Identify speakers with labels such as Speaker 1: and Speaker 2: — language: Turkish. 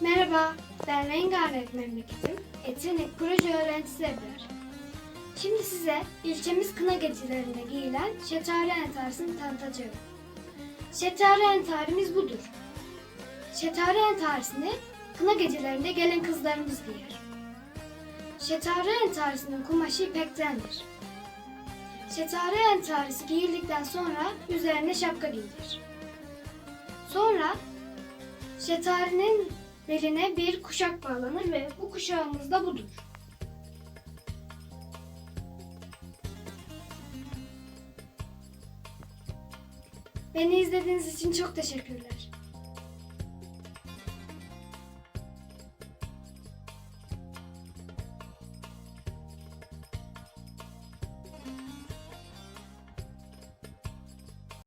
Speaker 1: Merhaba, ben Rengarenk Memleketim. Etkinlik proje öğrencisi Ebrar. Şimdi size ilçemiz kına gecelerinde giyilen şetare entarisini tanıtacağım. Şetare entarimiz budur. Şetare entarisini kına gecelerinde gelen kızlarımız giyer. Şetare entarisinin kumaşı ipektendir. Şetare entarisi giyildikten sonra üzerine şapka giyilir. Sonra Şetarinin beline bir kuşak bağlanır ve bu kuşağımız da budur. Beni izlediğiniz için çok teşekkürler.